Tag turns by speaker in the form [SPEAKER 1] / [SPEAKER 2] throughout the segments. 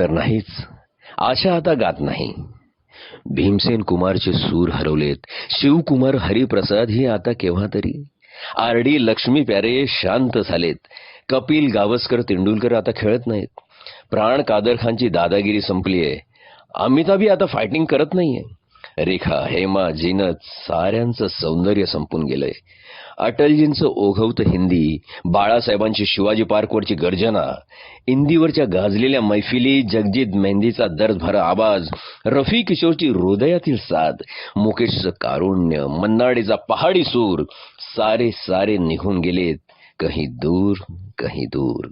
[SPEAKER 1] तर नाहीच. आशा आता गात नाही. भीमसेन कुमारचे सूर हरवलेत. शिवकुमार हरिप्रसाद ही आता केव्हा तरी? आर डी लक्ष्मी प्यारे शांत झालेत. कपिल गावस्कर तेंडुलकर आता खेळत नाहीत. प्राण कादर खानची दादागिरी संपलीये. अमिताभी आता फायटिंग करत नाहीये. रेखा हेमा जिनत साऱ्यांचं सौंदर्य संपून गेलंय. अटलजींचं ओघवतं हिंदी बाळासाहेबांची शिवाजी पार्कवरची गर्जना इंदीवरच्या गाजलेल्या मैफिली जगजीत मेहंदीचा दर्दभरा आवाज रफी किशोरची हृदयातील साथ मुकेशचं कारुण्य मन्नाडेचा पहाडी सूर सारे सारे निघून गेलेत कही दूर कही दूर.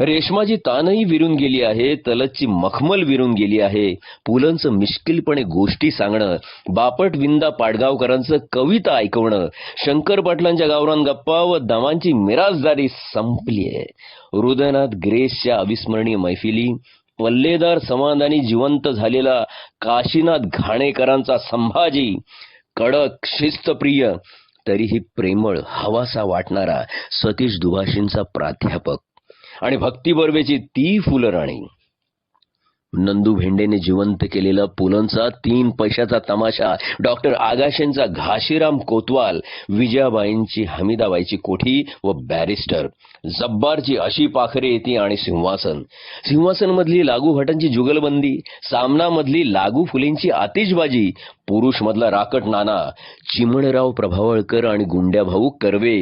[SPEAKER 1] रेशमाची तानही विरून गेली आहे तलतची मखमल विरून गेली आहे. पुलंचं मिश्किलपणे गोष्टी सांगणं बापट विंदा पाडगावकरांचं कविता ऐकवणं शंकर पाटलांच्या गावरान गप्पा व दमांची मिराजदारी संपली आहे. हृदयनाथ ग्रेसच्या अविस्मरणीय मैफिली पल्लेदार समाधानी जिवंत झालेला काशीनाथ घाणेकरांचा संभाजी कडक शिस्तप्रिय तरीही प्रेमळ हवासा वाटणारा सतीश दुभाषींचा प्राध्यापक. आणि भक्ती बर्वेची ती फुलराणी. नंदू भेंडेने जिवंत केलेला पुलंचा तीन पैशाचा तमाशा डॉक्टर आगाशेंचा घाशीराम कोतवाल विजयाबाईंची हमीदाबाईची कोठी व बॅरिस्टर. जब्बारची अशी पाखरे येते आणि सिंहासन. सिंहासन मधली लागू भटांची जुगलबंदी सामना मधली लागू फुलेंची आतिषबाजी पुरुष मधला राकट नाना चिमणराव प्रभावळकर आणि गुंड्या भाऊ कर्वे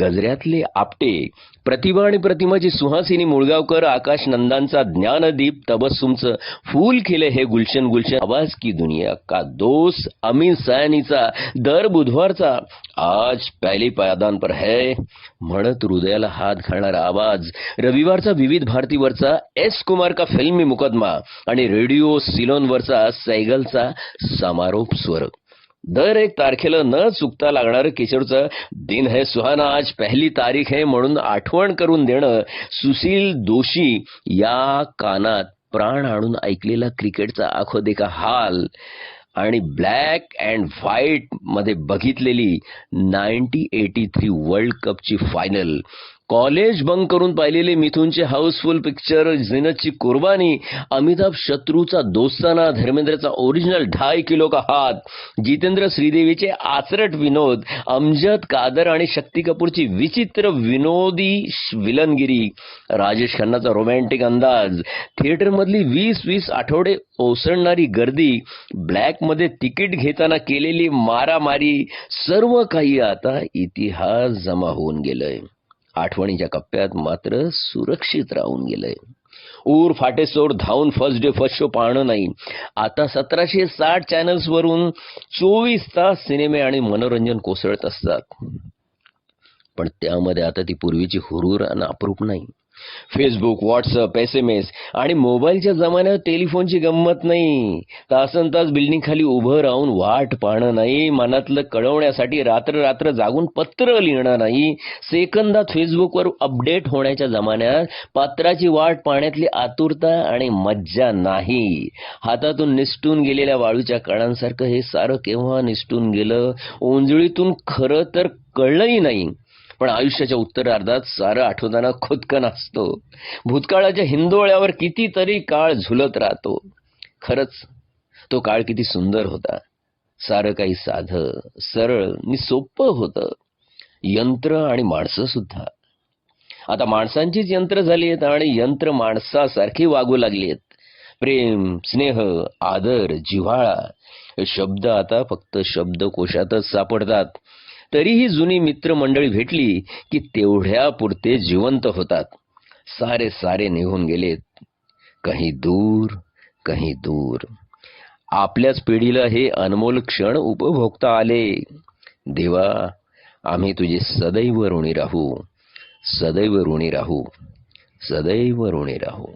[SPEAKER 1] गजऱ्यातले आपटे प्रतिभा आणि प्रतिमाची सुहासिनी मुळगावकर आकाश नंदांचा ज्ञानदीप तबस्सुमचं फूल खिले हे गुलशन गुलशन आवाज की दुनिया का दोस्त? अमीन सयानीचा दर बुधवारचा आज पहली पायदान पर है। म्हणत हृदयाला हात घालणारा आवाज रविवारचा विविध भारतीवरचा एस कुमार का फिल्मी मुकदमा आणि रेडिओ सिलोनवरचा सैगलचा समारोप स्वर दर एक तारखेला न चुकता लागणारं किशोरचं दिन है सुहाना. आज पहिली तारीख आहे म्हणून आठवण करून देणं सुशील दोषी या कानात प्राण आणून ऐकलेला क्रिकेटचा आखो देखा हाल आणि ब्लॅक अँड व्हाईटमध्ये बघितलेली नाईन्टी एटी थ्री वर्ल्ड कपची फायनल. कॉलेज बंक करून पाहिलेले मिथुनचे हाऊसफुल पिक्चर झिनतची कुर्बानी अमिताभ शत्रूचा दोस्ताना धर्मेंद्रचा ओरिजिनल ढाई किलो का हात जितेंद्र श्रीदेवीचे आचरट विनोद अमजद कादर आणि शक्ती कपूरची विचित्र विनोदी विलनगिरी राजेश खन्नाचा रोमॅन्टिक अंदाज थिएटरमधली वीस वीस आठवडे ओसरणारी गर्दी ब्लॅकमध्ये तिकीट घेताना केलेली मारामारी सर्व काही आता इतिहास जमा होऊन गेलंय. आठवणीच्या कप्प्यात मात्र सुरक्षित राहून गेलंय. ऊर फाटेसोर धावून फर्स्ट डे फर्स्ट शो पाहणं नाही. आता सतराशे साठ चॅनल्सवरून चोवीस तास सिनेमे आणि मनोरंजन कोसळत असतात. पण त्यामध्ये आता ती पूर्वीची हुरूर आणि अप्रूप नाही. Facebook WhatsApp S M S आणि मोबाईलच्या जमान्यात टेलिफोनची गंमत नाही. तासन तास बिल्डिंग खाली उभं राहून वाट पाहणं नाही. मनातलं कळवण्यासाठी रात्र रात्र जागून पत्र लिहिणं नाही. सेकंदात फेसबुकवर अपडेट होण्याच्या जमान्यात पात्राची वाट पाहण्यातली आतुरता आणि मज्जा नाही. हातातून निसटून गेलेल्या वाळूच्या कणांसारखं हे सारं केव्हा निसटून गेलं? ओंजळीतून खरं तर कळलंही नाही. पण आयुष्याच्या उत्तरार्धात सारं आठवताना खुदकन असतो. भूतकाळाच्या हिंदोळ्यावर कितीतरी काळ झुलत राहतो. खरंच तो काळ किती सुंदर होता. सारं काही साधं सरळ नि सोपं होतं. यंत्र आणि माणसं सुद्धा. आता माणसांचीच यंत्र झाली आहेत आणि यंत्र माणसासारखी वागू लागली आहेत. प्रेम स्नेह आदर जिव्हाळा हे शब्द आता फक्त शब्दकोशातच सापडतात. तरीही जुनी मित्रमंडळी भेटली की तेवढ्या पुरते जिवंत होतात. सारे सारे निघून गेलेत. काही दूर काही दूर. आपल्याच पिढीला हे अनमोल क्षण उपभोगता आले. देवा आम्ही तुझे सदैव ऋणी राहू. सदैव ऋणी राहू. सदैव ऋणी राहू.